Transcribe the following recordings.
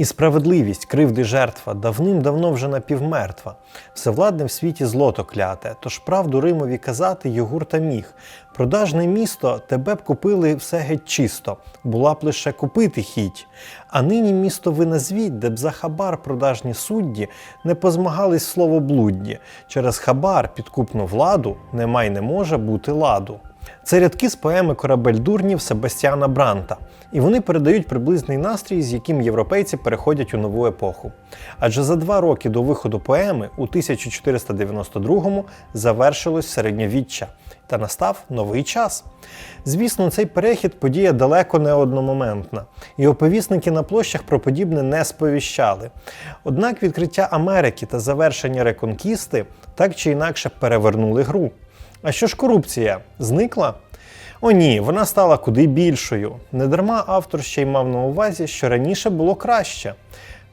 І справедливість, кривди жертва, давним-давно вже напівмертва. Всевладне в світі злото кляте, тож правду Римові казати йогурта міг. Продажне місто тебе б купили все геть чисто, була б лише купити хіть. А нині місто ви назвіть, де б за хабар продажні судді не позмагались словоблудді. Через хабар підкупну владу нема й не може бути ладу. Це рядки з поеми Корабель дурнів Себастьяна Бранта, і вони передають приблизний настрій, з яким європейці переходять у нову епоху. Адже за два роки до виходу поеми у 1492-му завершилось середньовіччя та настав новий час. Звісно, цей перехід подія далеко не одномоментна, і оповісники на площах про подібне не сповіщали. Однак відкриття Америки та завершення реконкісти так чи інакше перевернули гру. А що ж корупція? Зникла? О ні, вона стала куди більшою. Недарма автор ще й мав на увазі, що раніше було краще.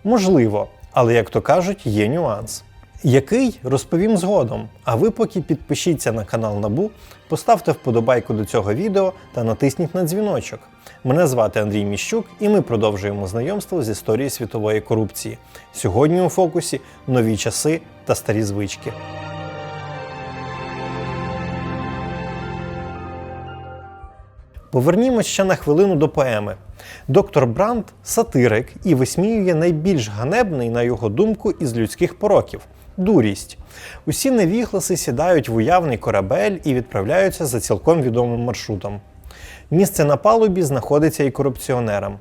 Можливо, але як то кажуть, є нюанс. Який розповім згодом. А ви поки підпишіться на канал Набу, поставте вподобайку до цього відео та натисніть на дзвіночок. Мене звати Андрій Міщук, і ми продовжуємо знайомство з історією світової корупції. Сьогодні у фокусі нові часи та старі звички. Повернімось ще на хвилину до поеми. Доктор Бранд сатирик і висміює найбільш ганебний, на його думку, із людських пороків дурість. Усі невігласи сідають в уявний корабель і відправляються за цілком відомим маршрутом. Місце на палубі знаходиться і корупціонерам.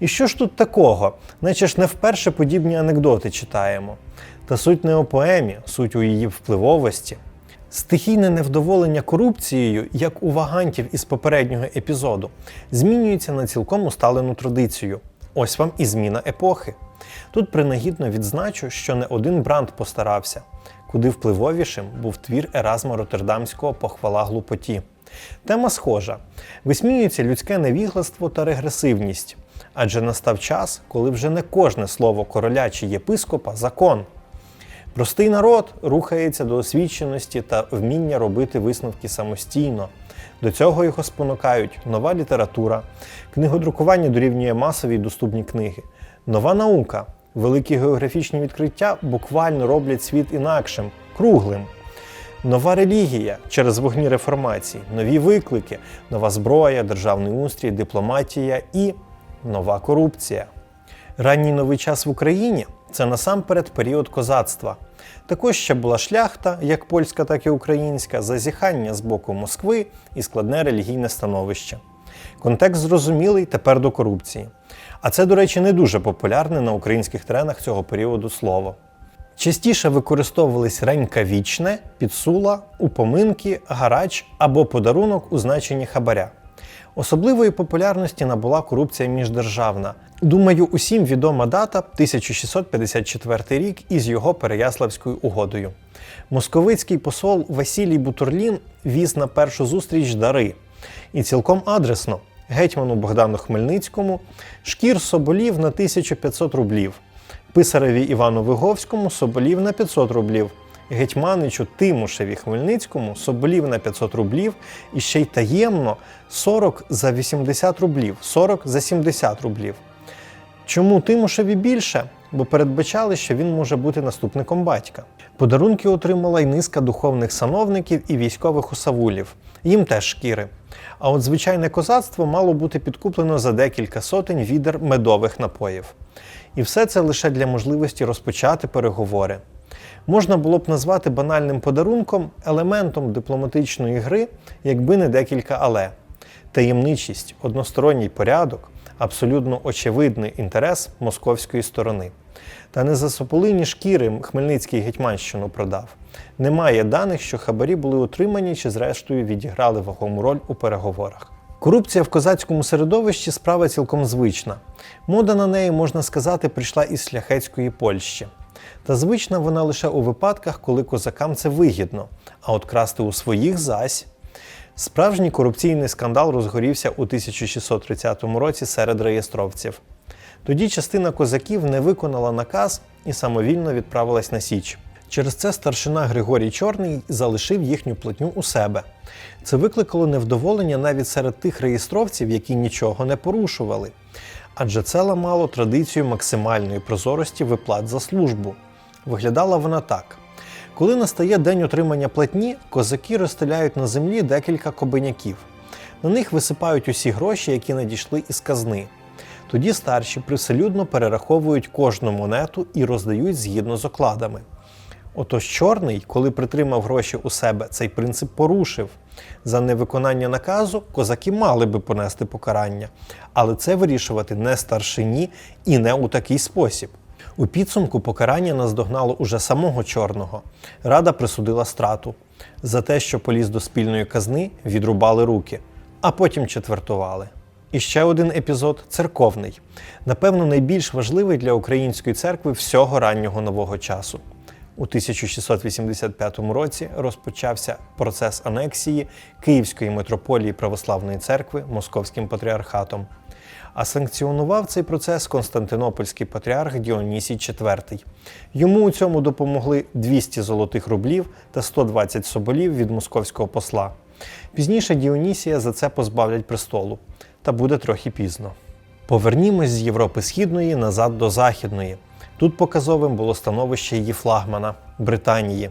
І що ж тут такого? Наче ж не вперше подібні анекдоти читаємо. Та суть не у поемі, суть у її впливовості. Стихійне невдоволення корупцією, як у вагантів із попереднього епізоду, змінюється на цілком усталену традицію. Ось вам і зміна епохи. Тут принагідно відзначу, що не один бранд постарався, куди впливовішим був твір Еразма Роттердамського Похвала глупоті. Тема схожа: висміюється людське невігластво та регресивність, адже настав час, коли вже не кожне слово короля чи єпископа закон. Простий народ рухається до освіченості та вміння робити висновки самостійно. До цього його спонукають нова література, книгодрукування дорівнює масові й доступні книги, нова наука, великі географічні відкриття буквально роблять світ інакшим, круглим. Нова релігія через вогні реформації, нові виклики, нова зброя, державний устрій, дипломатія і нова корупція. Ранній новий час в Україні це насамперед період козацтва. Також ще була шляхта, як польська, так і українська, зазіхання з боку Москви і складне релігійне становище. Контекст зрозумілий тепер до корупції. А це, до речі, не дуже популярне на українських тренах цього періоду слово. Частіше використовувались ренька вічне, підсула, упоминки, гарач або подарунок у значенні хабаря. Особливої популярності набула корупція міждержавна. Думаю, усім відома дата 1654 рік із його Переяславською угодою. Московицький посол Василій Бутурлін віз на першу зустріч дари. І цілком адресно гетьману Богдану Хмельницькому шкір соболів на 1500 рублів, писареві Івану Виговському соболів на 500 рублів, гетьманичу Тимушеві Хмельницькому соболів на 500 рублів і ще й таємно 40 за 80 рублів, 40 за 70 рублів. Чому Тимушеві більше? Бо передбачали, що він може бути наступником батька. Подарунки отримала й низка духовних сановників і військових усавулів. Їм теж шкіри. А от звичайне козацтво мало бути підкуплено за декілька сотень відер медових напоїв. І все це лише для можливості розпочати переговори. Можна було б назвати банальним подарунком елементом дипломатичної гри, якби не декілька але. Таємничість, односторонній порядок, абсолютно очевидний інтерес московської сторони. Та не за сополині шкіри Хмельницький Гетьманщину продав. Немає даних, що хабарі були отримані чи, зрештою, відіграли вагому роль у переговорах. Корупція в козацькому середовищі справа цілком звична. Мода на неї, можна сказати, прийшла із шляхетської Польщі. Та звична вона лише у випадках, коли козакам це вигідно, а от красти у своїх зась. Справжній корупційний скандал розгорівся у 1630 році серед реєстровців. Тоді частина козаків не виконала наказ і самовільно відправилась на Січ. Через це старшина Григорій Чорний залишив їхню платню у себе. Це викликало невдоволення навіть серед тих реєстровців, які нічого не порушували. Адже це ламало традицію максимальної прозорості виплат за службу. Виглядала вона так. Коли настає день отримання платні, козаки розстеляють на землі декілька кобеняків. На них висипають усі гроші, які надійшли із казни. Тоді старші привселюдно перераховують кожну монету і роздають згідно з окладами. Отож чорний, коли притримав гроші у себе, цей принцип порушив. За невиконання наказу козаки мали би понести покарання, але це вирішувати не старшині і не у такий спосіб. У підсумку покарання наздогнало уже самого чорного. Рада присудила страту. За те, що поліз до спільної казни, відрубали руки, а потім четвертували. І ще один епізод церковний, напевно, найбільш важливий для української церкви всього раннього нового часу. У 1685 році розпочався процес анексії Київської митрополії Православної церкви Московським патріархатом. А санкціонував цей процес Константинопольський патріарх Діонісій IV. Йому у цьому допомогли 200 золотих рублів та 120 соболів від московського посла. Пізніше Діонісія за це позбавлять престолу, та буде трохи пізно. Повернімось з Європи Східної назад до Західної. Тут показовим було становище її флагмана Британії.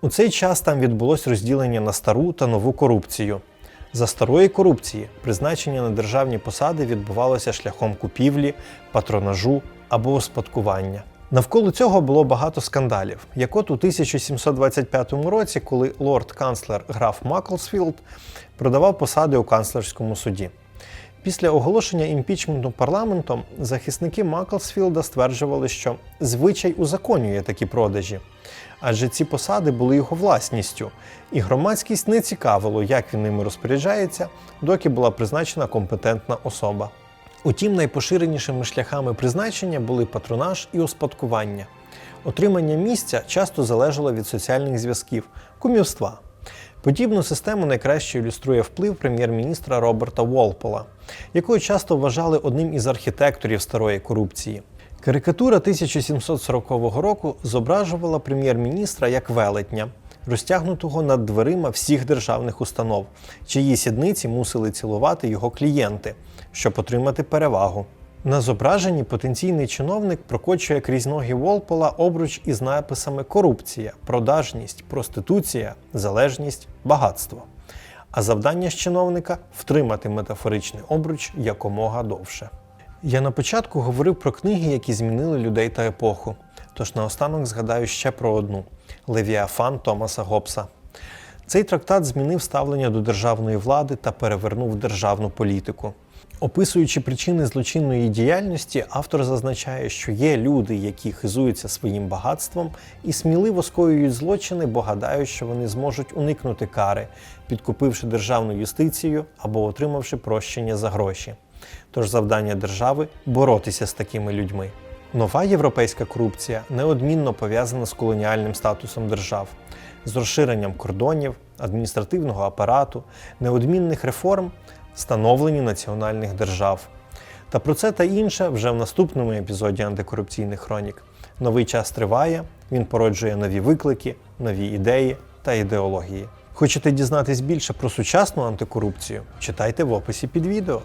У цей час там відбулось розділення на стару та нову корупцію. За старої корупції призначення на державні посади відбувалося шляхом купівлі, патронажу або успадкування. Навколо цього було багато скандалів, як от у 1725 році, коли лорд-канцлер граф Маклсфілд продавав посади у канцлерському суді. Після оголошення імпічменту парламентом захисники Маклсфілда стверджували, що звичай узаконює такі продажі, адже ці посади були його власністю, і громадськість не цікавило, як він ними розпоряджається, доки була призначена компетентна особа. Утім, найпоширенішими шляхами призначення були патронаж і успадкування. Отримання місця часто залежало від соціальних зв'язків, кумівства. Подібну систему найкраще ілюструє вплив прем'єр-міністра Роберта Волпола, якого часто вважали одним із архітекторів старої корупції. Карикатура 1740 року зображувала прем'єр-міністра як велетня, розтягнутого над дверима всіх державних установ, чиї сідниці мусили цілувати його клієнти, щоб отримати перевагу. На зображенні потенційний чиновник прокочує крізь ноги Волпола обруч із написами корупція, продажність, проституція, залежність, багатство. А завдання ж чиновника втримати метафоричний обруч якомога довше. Я на початку говорив про книги, які змінили людей та епоху. Тож наостанок згадаю ще про одну Левіафан Томаса Гоббса. Цей трактат змінив ставлення до державної влади та перевернув державну політику. Описуючи причини злочинної діяльності, автор зазначає, що є люди, які хизуються своїм багатством і сміливо скоюють злочини, бо гадають, що вони зможуть уникнути кари, підкупивши державну юстицію або отримавши прощення за гроші. Тож завдання держави боротися з такими людьми. Нова європейська корупція неодмінно пов'язана з колоніальним статусом держав, з розширенням кордонів, адміністративного апарату, неодмінних реформ, становлення національних держав. Та про це та інше вже в наступному епізоді антикорупційних хронік. Новий час триває, він породжує нові виклики, нові ідеї та ідеології. Хочете дізнатись більше про сучасну антикорупцію? Читайте в описі під відео.